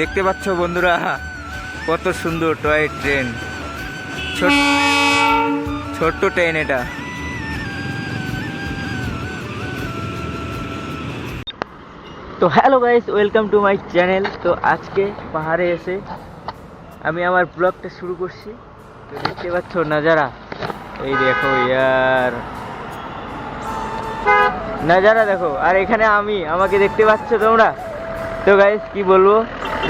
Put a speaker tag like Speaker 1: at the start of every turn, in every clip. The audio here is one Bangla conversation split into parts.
Speaker 1: দেখতে পাচ্ছ বন্ধুরা, কত সুন্দর টয় ট্রেন। ছোট ছোট্ট ট্রেন এটা। তো hello guys welcome to my channel তো আজকে পাহাড়ে এসে আমি আমার ব্লগটা শুরু করছি। তো দেখতে পাচ্ছ নাজারা। এই দেখো ইয়ার। নাজারা দেখো, আর এখানে আমি, আমাকে দেখতে পাচ্ছ তোমরা? তো গাইস কি বলব?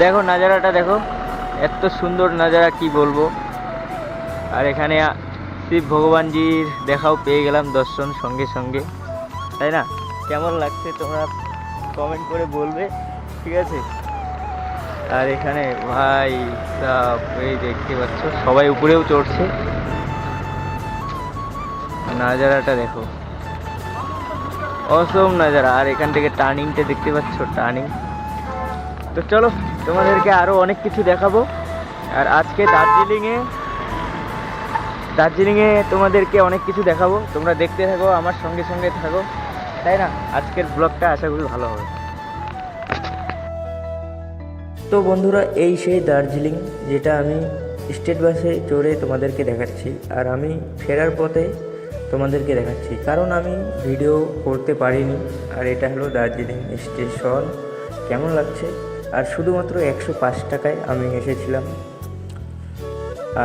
Speaker 1: দেখো নাজারাটা দেখো, এত সুন্দর নাজারা, কি বলব। আর এখানে শিব ভগবানজির দেখাও পেয়ে গেলাম দর্শন সঙ্গে সঙ্গে। তাই না? কেমন লাগছে তোমরা কমেন্ট করে বলবে, ঠিক আছে? আর এখানে ভাই সাব, এই দেখতে পাচ্ছ, সবাই উপরেও চড়ছে। নাজারাটা দেখো। অসম নাজারা, আর এখান থেকে টার্নিংটা দেখতে পাচ্ছ টার্নিং তো চলো, তোমাদেরকে আরও অনেক কিছু দেখাবো। আর আজকে দার্জিলিংয়ে দার্জিলিংয়ে তোমাদেরকে অনেক কিছু দেখাবো। তোমরা দেখতে থাকো, আমার সঙ্গে সঙ্গে থাকো, তাই না? আজকের ব্লগটা আশা করি ভালো হবে। তো বন্ধুরা, এই সেই দার্জিলিং, যেটা আমি স্টেট বাসে চড়ে তোমাদেরকে দেখাচ্ছি, আর আমি ফেরার পথে তোমাদেরকে দেখাচ্ছি। কারণ আমি ভিডিও করতে পারিনি, আর এটা হলো দার্জিলিং স্টেশন। কেমন লাগছে? আর শুধুমাত্র একশো পাঁচ টাকায় আমি এসেছিলাম।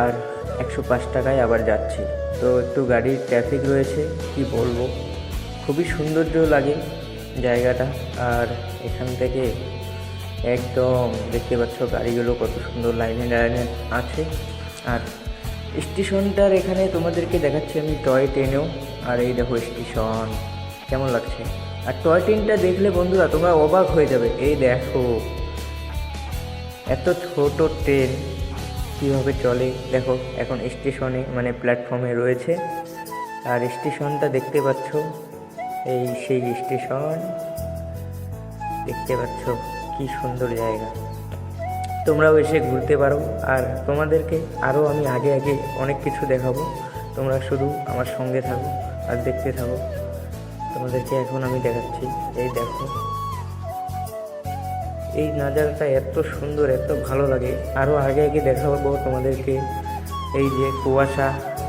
Speaker 1: আর একশো পাঁচ টাকায় আবার যাচ্ছি। তো একটু গাড়ির ট্রাফিক রয়েছে, কি বলব? খুবই সৌন্দর্য লাগে জায়গাটা। আর এখান থেকে একদম দেখতে পাচ্ছ গাড়িগুলো কত সুন্দর লাইনে লাইনে আছে। আর স্টেশনটার এখানে তোমাদেরকে দেখাচ্ছি আমি টয় ট্রেনেও। আর এই দেখো স্টেশন, কেমন লাগছে? আর টয় ট্রেনটা দেখলে বন্ধুরা তোমরা অবাক হয়ে যাবে। এই দেখো এত ছোট ট্রেন কীভাবে চলে? দেখো, এখন স্টেশনে মানে প্ল্যাটফর্মে রয়েছে। আর স্টেশনটা দেখতে পাচ্ছ, এই সেই স্টেশন দেখতে পাচ্ছ, কি সুন্দর জায়গা। তোমরাও এসে ঘুরতে পারো। আর তোমাদেরকে আরও আমি আগে আগে অনেক কিছু দেখাবো। তোমরা শুধু আমার সঙ্গে থাকো আর দেখতে থাকো। তোমাদেরকে এখন আমি দেখাচ্ছি। এই দেখো। এই নাজারাটা এত সুন্দর, এত ভালো লাগে। আরও আগে আগে দেখাবো তোমাদেরকে। এই যে কুয়াশা,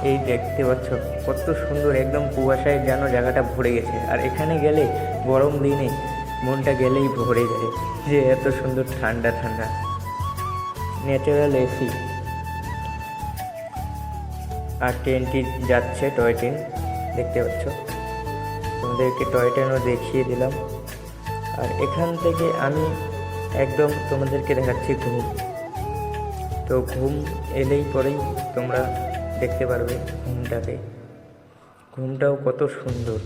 Speaker 1: এই দেখতে পাচ্ছ, কত সুন্দর একদম কুয়াশায় যেন জায়গাটা ভরে গেছে। আর এখানে গেলে গরম দিনে মনটা গেলেই ভরে যায়, যে এত সুন্দর ঠান্ডা ঠান্ডা। ন্যাচারাল এসি আর ট্রেনটি যাচ্ছে টয় ট্রেন, দেখতে পাচ্ছ। তোমাদেরকে টয় ট্রেনও দেখিয়ে দিলাম। আর এখান থেকে আমি একদম তোমাদেরকে দেখাচ্ছি ঘুম। তো ঘুম এলেই পরেই তোমরা দেখতে পারবে ঘুমটাকে। ঘুমটাও কত সুন্দর।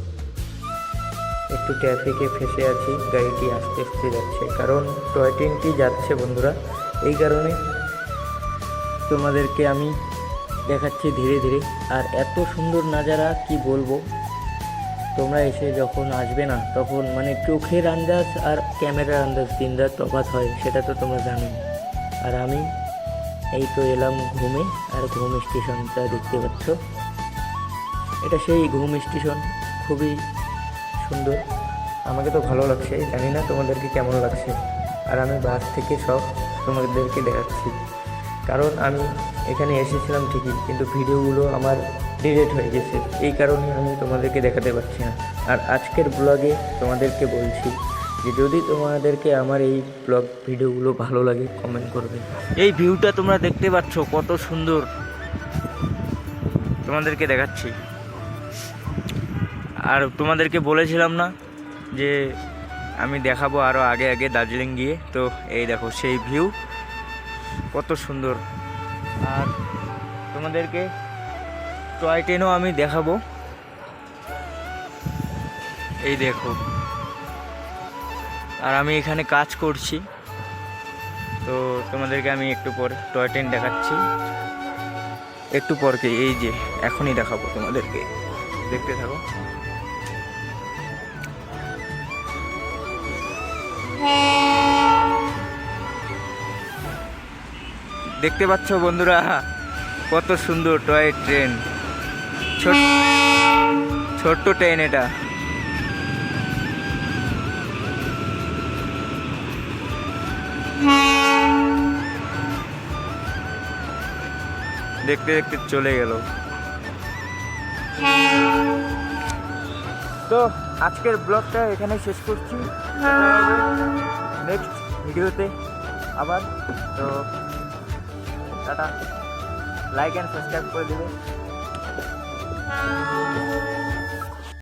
Speaker 1: একটু ট্রাফিকে ফেসে আছি, গাড়িটি আস্তে আস্তে যাচ্ছে। কারণ টয় ট্রেনটি যাচ্ছে বন্ধুরা, এই কারণে তোমাদেরকে আমি দেখাচ্ছি ধীরে ধীরে। আর এত সুন্দর নাজারা কি বলব? তোমরা এসে যখন আসবে না, তখন মানে চোখের আন্দাজ আর ক্যামেরার আন্দাজ তিনটা তফাৎ হয়, সেটা তো তোমরা জানো আর আমি এই তো এলাম ঘুমে, আর ঘুম স্টেশনটা দেখতে পাচ্ছ। এটা সেই ঘুম স্টেশন, খুবই সুন্দর। আমাকে তো ভালো লাগছে, জানি না তোমাদেরকে কেমন লাগছে। আর আমি বাস থেকে সব তোমাদেরকে দেখাচ্ছি। কারণ আমি এখানে এসেছিলাম ঠিকই, কিন্তু ভিডিওগুলো আমার ডিলেট হয়ে গেছে। এই কারণে আমি তোমাদেরকে দেখাতে পারছি না। আর আজকের ব্লগে তোমাদেরকে বলছি যে যদি তোমাদেরকে আমার এই ব্লগ ভিডিওগুলো ভালো লাগে কমেন্ট করবে। এই ভিউটা তোমরা দেখতে পাচ্ছ, কত সুন্দর। তোমাদেরকে দেখাচ্ছি। আর তোমাদেরকে বলেছিলাম না যে আমি দেখাবো আরও আগে আগে দার্জিলিং গিয়ে। তো এই দেখো, সেই ভিউ কত সুন্দর। আর তোমাদেরকে টয় ট্রেনও আমি দেখাবো। এই দেখো। আর আমি এখানে কাজ করছি। তো তোমাদেরকে আমি একটু পরে টয় ট্রেন দেখাচ্ছি। একটু পরকে এই যে, এখনই দেখাবো তোমাদেরকে। দেখতে থাকো। দেখতে পাচ্ছ বন্ধুরা, কত সুন্দর টয় ট্রেন। ছোট্ট ট্রেন এটা। দেখতে দেখতে চলে গেল। তো আজকের ব্লগটা এখানে শেষ করছি। নেক্সট ভিডিওতে আবার। তো টাটা। লাইক অ্যান্ড সাবস্ক্রাইব করে দেবে। Música